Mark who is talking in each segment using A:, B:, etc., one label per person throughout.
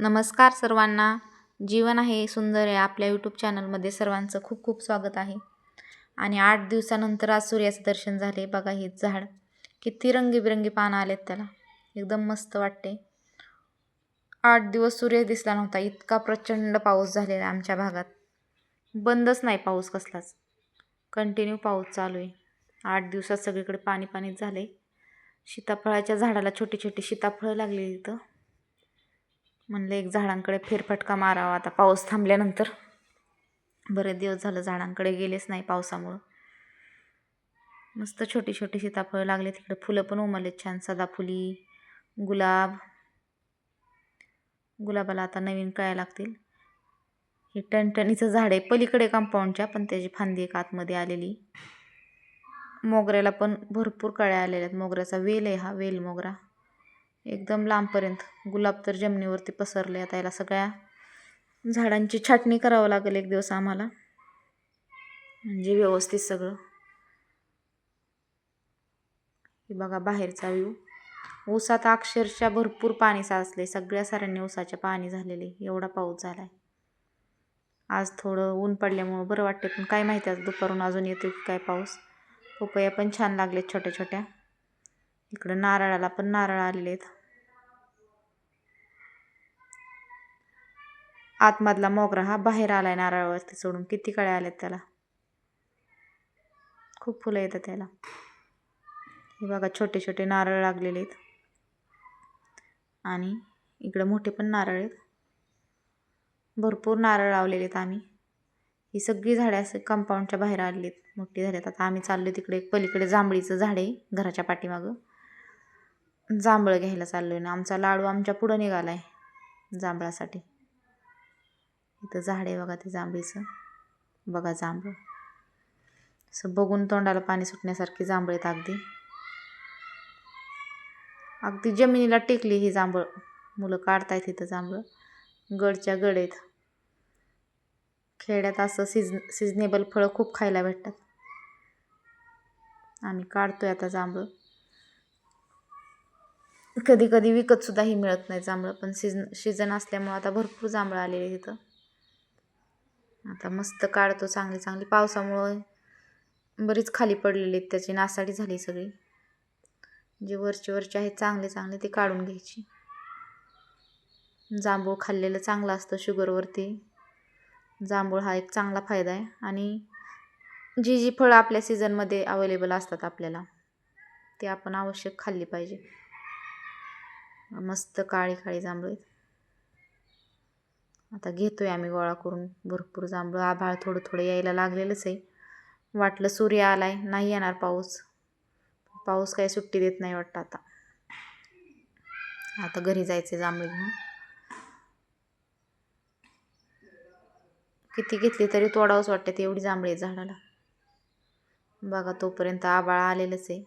A: नमस्कार सर्वांना. जीवन आहे सुंदर आहे आपल्या यूट्यूब चॅनलमध्ये सर्वांचं खूप खूप स्वागत आहे. आणि आठ दिवसानंतर आज सूर्याचं दर्शन झाले. बघा हे झाड किती रंगीबिरंगी पानं आलेत त्याला. एकदम मस्त वाटते. आठ दिवस सूर्य दिसला नव्हता. इतका प्रचंड पाऊस झालेला आमच्या भागात. बंदच नाही पाऊस कसलाच. कंटिन्यू पाऊस चालू आहे. आठ दिवसात सगळीकडे पाणी पाणीच झाले सीताफळाच्या झाडाला छोटी छोटी सीताफळं लागलेली इथं. म्हणलं एक झाडांकडे फेरफटका मारावा. आता पाऊस थांबल्यानंतर बरेच दिवस झालं झाडांकडे गेलेच नाही पावसामुळं. मस्त छोटी छोटी सीताफळं लागले तिकडे. फुलं पण उमललेत छान. सदाफुली गुलाब. गुलाबाला आता नवीन कळ्या लागतील? हे टणटणीचं झाड आहे. पलीकडे कंपाऊंडच्या पण त्याची फांदी एक आतमध्ये आलेली. मोगऱ्याला पण भरपूर कळ्या आलेल्या आहेत. मोगऱ्याचा वेल आहे हा वेल मोगरा. एकदम लांबपर्यंत. गुलाब तर जमिनीवरती पसरले आता याला सगळ्या झाडांची छाटणी करावं लागेल एक दिवस आम्हाला. म्हणजे व्यवस्थित सगळं. हे बघा बाहेरचा व्ह्यू ऊसात अक्षरशः भरपूर पाणी साचले सगळ्या साऱ्यांनी ऊसाचे पाणी झालेले. एवढा पाऊस झाला आहे आज थोडं ऊन पडल्यामुळं बरं वाटते पण काय माहिती आज दुपारून अजून येतो की काय पाऊस. पपया पण छान लागलेत छोट्या छोट्या इकडं नारळाला पण नारळ आलेले आहेत आतमधला मोगरा हा बाहेर आला आहे नारळावरती सोडून. किती कळ्या आल्यात त्याला? खूप फुलं येतात त्याला. हे बघा छोटे छोटे नारळ लागलेले आहेत. आणि इकडं मोठे पण नारळ आहेत. भरपूर नारळ लावलेले आहेत आम्ही. ही सगळी झाडे असे कंपाऊंडच्या बाहेर आलेली आहेत. मोठी झाली. आता आम्ही चाललो तिकडे. एक पलीकडे जांभळीचं झाड आहे घराच्या पाठीमागं. जांभळं घ्यायला चाललो आहे ना. आमचा लाडू आमच्या पुढं निघाला आहे जांभळासाठी. इथं झाड आहे बघा ते जांभळीचं. बघा जांभळ असं बघून तोंडाला पाणी सुटण्यासारखी जांभळ आहेत अगदी. अगदी जमिनीला टेकली ही जांभळ. मुलं काढतायत इथं जांभळं. गडच्या गड आहेत. खेड्यात असं सीज सिजनेबल फळं खूप खायला भेटतात. आम्ही काढतोय आता जांभळं कधी कधी विकतसुद्धा ही मिळत नाही जांभळं पण सीजन सीजन असल्यामुळं आता भरपूर जांभळं आलेली तिथं आता मस्त काढतो चांगली चांगली पावसामुळं बरीच खाली पडलेली आहेत त्याची नासाडी झाली सगळी. जे वरचे वरचे आहेत चांगले चांगले ते काढून घ्यायची. जांभूळ खाल्लेलं चांगलं असतं शुगरवरती. जांभूळ हा एक चांगला फायदा आहे. आणि जी जी फळं आपल्या सीझनमध्ये अवेलेबल असतात आपल्याला ते आपण आवश्यक खाल्ली पाहिजे. मस्त काळी काळी जांभळं आता घेतो आहे आम्ही गोळा करून. भरपूर जांभळं आभाळ थोडं थोडं यायला लागलेलंच आहे. वाटलं सूर्य आला आहे नाही येणार पाऊस. पाऊस काही सुट्टी देत नाही वाटतं आता. आता घरी जायचे जांभळे घेऊन. किती घेतली तरी तोडावंच वाटते ते एवढी जांभळी आहे झाडाला. बघा तोपर्यंत आबाळ आलेलंच आहे.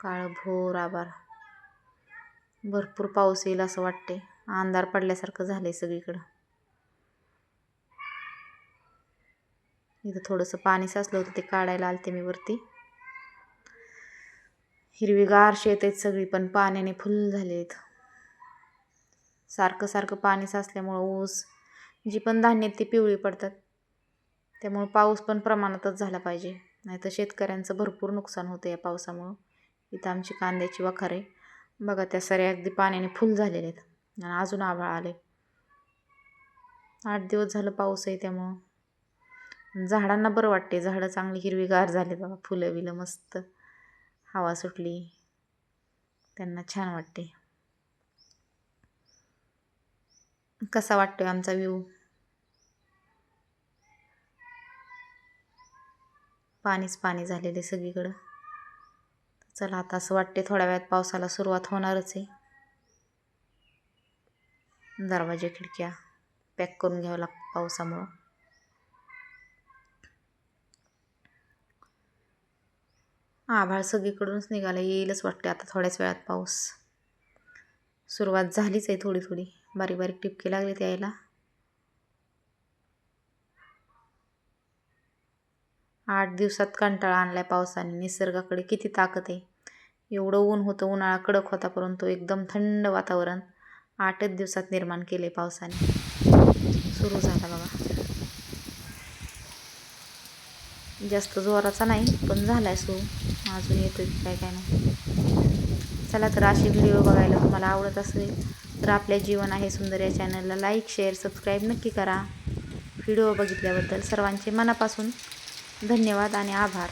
A: काळं भोर आभार भरपूर पाऊस येईल असं वाटते अंधार पडल्यासारखं झालं आहे सगळीकडं. इथं थोडंसं पाणी साचलं होतं ते काढायला आलते मी वरती. हिरवीगार शेत आहेत सगळी पण पाण्याने फुल झाले आहेत. सारखं सारखं पाणी साचल्यामुळं ऊस जी पण धान्य ती पिवळी पडतात. त्यामुळं पाऊस पण प्रमाणातच झाला पाहिजे. नाही तर शेतकऱ्यांचं भरपूर नुकसान होतं या पावसामुळं. इथं आमची कांद्याची वखार. आहे बघा त्या सऱ्या अगदी पाण्याने फुल झालेले आहेत. आणि अजून आभाळ आले. आठ दिवस झालं पाऊस आहे त्यामुळं. झाडांना बरं वाटते झाडं चांगली हिरवीगार झाले बाबा. फुलं बिलं मस्त. हवा सुटली. त्यांना छान वाटते कसा वाटतोय आमचा व्ह्यू? पाणीच पाणी झालेले सगळीकडं. चला आता असं वाटते थोड्या वेळात पावसाला सुरुवात होणारच आहे. दरवाजे खिडक्या पॅक करून घ्यावं लागतं पावसामुळं. आभाळ सगळीकडूनच निघाला. येईलच वाटते आता थोड्याच वेळात पाऊस. सुरुवात झालीच आहे थोडी थोडी. बारीक बारीक टिपकी लागली यायला. आठ दिवसात कंटाळा आणलाय पावसाने. निसर्गाकडे किती ताकद आहे. एवढं ऊन होतं उन्हाळा कडक होता परंतु एकदम थंड वातावरण. आठच दिवसात निर्माण केले पावसाने. सुरू झाला बघा. जास्त जोराचा नाही पण झाला आहे सुरू. अजून येतो काय काय नाही. चला तर असे व्हिडिओ बघायला तुम्हाला आवडत असेल तर आपल्या जीवन आहे सुंदर या चॅनलला लाईक शेअर सबस्क्राईब नक्की करा. व्हिडिओ बघितल्याबद्दल सर्वांचे मनापासून धन्यवाद आणि आभार.